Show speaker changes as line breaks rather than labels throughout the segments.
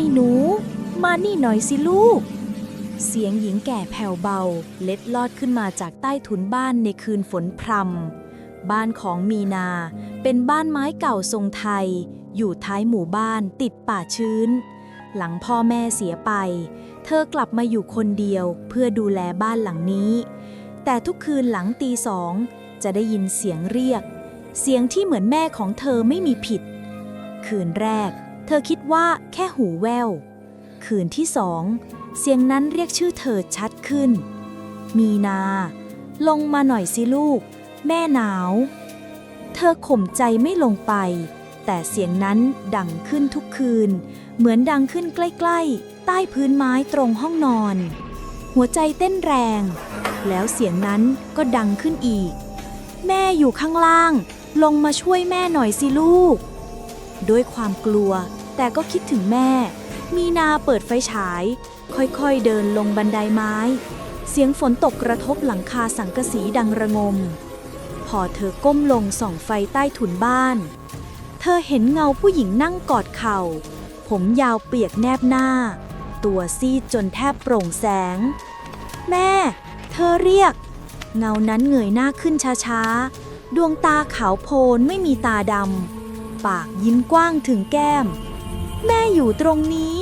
อ้หนู มานี่หน่อยสิลูก เสียงหญิงแก่แผ่วเบา เล็ดลอดขึ้นมาจากใต้ถุนบ้านในคืนฝนพรำบ้านของมีนา เป็นบ้านไม้เก่าทรงไทย อยู่ท้ายหมู่บ้านติดป่าชื้น หลังพ่อแม่เสียไป เธอกลับมาอยู่คนเดียวเพื่อดูแลบ้านหลังนี้ แต่ทุกคืนหลังตีสองจะได้ยินเสียงเรียก เสียงที่เหมือนแม่ของเธอไม่มีผิด คืนแรก ธอคิดว่าแค่หูแวว คืนที่สอง เสียงนั้นเรียกชื่อเธอชัดขึ้น มีนา ลงมาหน่อยสิลูก แม่หนาว เธอข่มใจไม่ลงไป แต่เสียงนั้นดังขึ้นทุกคืน เหมือนดังขึ้นใกล้ ๆ ใต้พื้นไม้ตรงห้องนอน หัวใจเต้นแรง แล้วเสียงนั้นก็ดังขึ้นอีก แม่อยู่ข้างล่าง ลงมาช่วยแม่หน่อยสิลูก ด้วยความกลัว แต่ก็คิดถึงแม่ มีนาเปิดไฟฉาย ค่อยๆเดินลงบันไดไม้ เสียงฝนตกกระทบหลังคาสังกะสีดังระงม พอเธอก้มลงส่องไฟใต้ถุนบ้าน เธอเห็นเงาผู้หญิงนั่งกอดเข่า ผมยาวเปียกแนบหน้า ตัวซีดจนแทบโปร่งแสง แม่ เธอเรียก เงานั้นเงยหน้าขึ้นช้าๆ ดวงตาขาวโพลนไม่มีตาดำปากยิ้มกว้างถึงแก้ม แม่อยู่ตรงนี้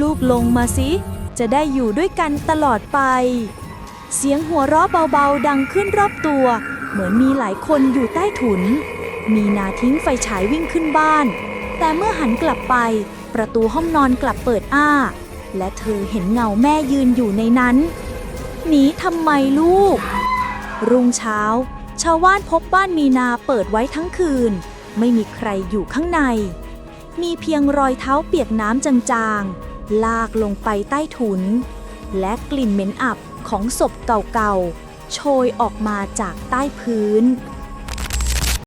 ลูกลงมาสิ จะได้อยู่ด้วยกันตลอดไป เสียงหัวเราะเบาๆดังขึ้นรอบตัว เหมือนมีหลายคนอยู่ใต้ถุน มีนาทิ้งไฟฉายวิ่งขึ้นบ้าน แต่เมื่อหันกลับไป ประตูห้องนอนกลับเปิดอ้า และเธอเห็นเงาแม่ยืนอยู่ในนั้น หนีทำไมลูก รุ่งเช้า ชาวบ้านพบบ้านมีนาเปิดไว้ทั้งคืน ไม่มีใครอยู่ข้างใน มีเพียงรอยเท้าเปียกน้ำจางๆ ลากลงไปใต้ถุน และกลิ่นเหม็นอับของศพเก่าๆ โชยออกมาจากใต้พื้น